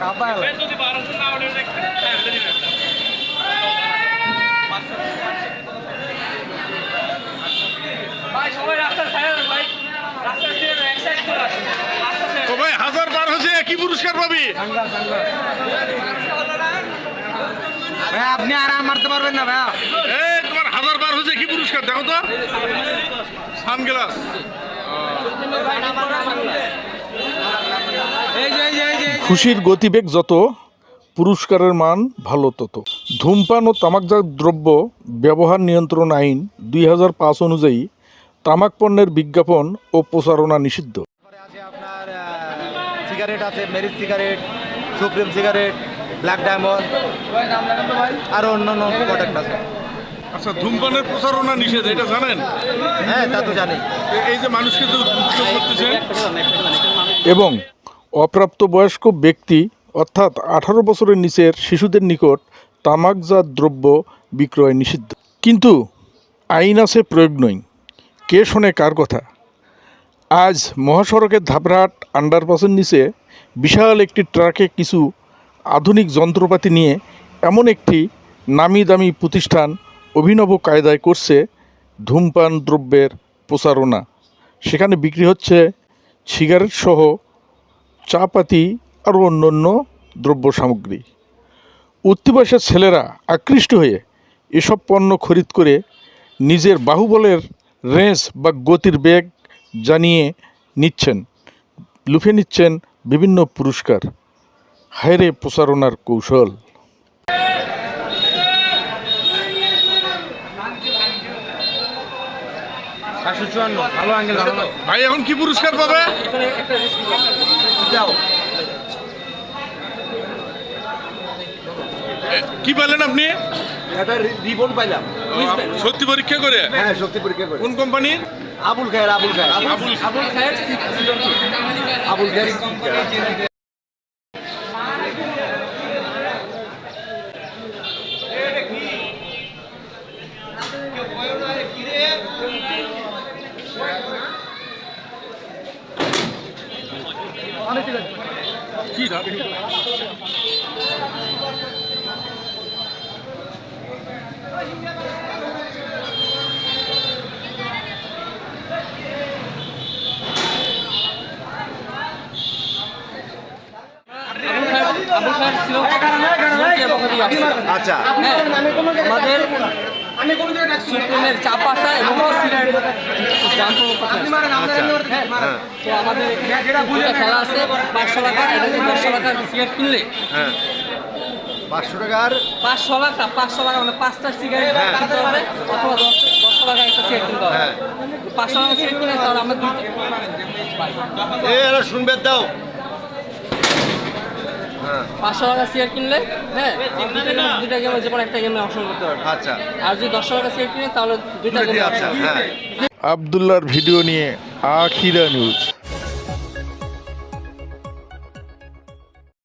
কাপায় ভাই সবাই রাস্তার সাইড ভাই। রাস্তার সাইড এক সাইড করে আসুন। রাস্তার সাইড ও ভাই হাজার বার হয়েছে কি পুরস্কার পাবি। ভাই আপনি আরাম মারতে পারবেন না ভাইয়া। এই তোমার হাজার বার হয়েছে কি পুরস্কার দেখো তো। সানগ্লাস এই যে এই যে এই যে খুশির গতিবেগ যত পুরস্কারের মান ভালো তত। ধূমপান ও তামাকজাত দ্রব্য ব্যবহার নিয়ন্ত্রণ আইন দুই পাঁচ অনুযায়ী তামাক পণ্যের বিজ্ঞাপন ও প্রচারণা নিষিদ্ধ। আপনার সিগারেট আছে Mary's cigarette supreme cigarette black diamond আরও অন্যান্য প্রোডাক্ট আছে। আচ্ছা ধূমপানের প্রচারণা নিষেধ এটা জানেন? হ্যাঁ তা তো জানি। এই যে মানুষকে এবং অপ্রাপ্তবয়স্ক ব্যক্তি, অর্থাৎ আঠারো বছরের নিচের শিশুদের নিকট তামাকজাত দ্রব্য বিক্রয় নিষিদ্ধ। কিন্তু আইন আছে, প্রয়োগ নই কে শোনে কার কথা? আজ মহাসড়কের ধাপরাট আন্ডারপাসের নিচে বিশাল একটি ট্রাকে কিছু আধুনিক যন্ত্রপাতি নিয়ে এমন একটি নামি দামি প্রতিষ্ঠান অভিনব কায়দায় করছে ধূমপান দ্রব্যের প্রচারণা। সেখানে বিক্রি হচ্ছে সিগারেট সহ চাপাতি আরও অন্য দ্রব্য সামগ্রী উঠতি বয়সের ছেলেরা আকৃষ্ট হয়ে এসব পণ্য খরিদ করে নিজের বাহুবলের রেঞ্জ বা গতির বেগ জানিয়ে নিচ্ছেন লুফে নিচ্ছেন বিভিন্ন পুরস্কার। হায়রে প্রচারণার কৌশল। ভাই এখন কি পুরস্কার পাবে? এ, কি পেলেন আপনি? একটা রিবন পাইলাম। সত্যি পরীক্ষা করে? হ্যাঁ সত্যি পরীক্ষা করে। কোন কোম্পানির? আবুল খায়ের আবুল খায়ের। আবুল আবুল খায়ের আবুল খায়ের কি ধাপ? আবুল খায়ের আচ্ছা। হ্যাঁ আমাদের সুপ্রিমের চাপাটা এবং হ্যাঁ। তো আমাদের খেলা আছে পাঁচশো টাকা যদি দশশো টাকার সিগারেট কিনলে। হ্যাঁ। পাঁচশো টাকার? পাঁচশো টাকা পাঁচশো টাকা মানে পাঁচটা সিগারেট হ্যাঁ। কিনতে হবে অথবা দশ দশশো টাকা একটা সিগারেট কিনতে হবে। হ্যাঁ। পাঁচশো টাকা সিগারেট কিনে তাহলে আমরা দুইটা এরা শুনবে দাও। হ্যাঁ পাঁচশো টাকা সিগারেট কিনলে হ্যাঁ দুইটা গেমে যে কোনো একটা গেমে অংশগ্রহণ করতে পারবে আচ্ছা। আর যদি দশশো টাকা সিগারেট কিনে তাহলে দুইটা দুইটা গেমে আচ্ছা হ্যাঁ। আবদুল্লার ভিডিও নিয়ে আখিরা নিউজ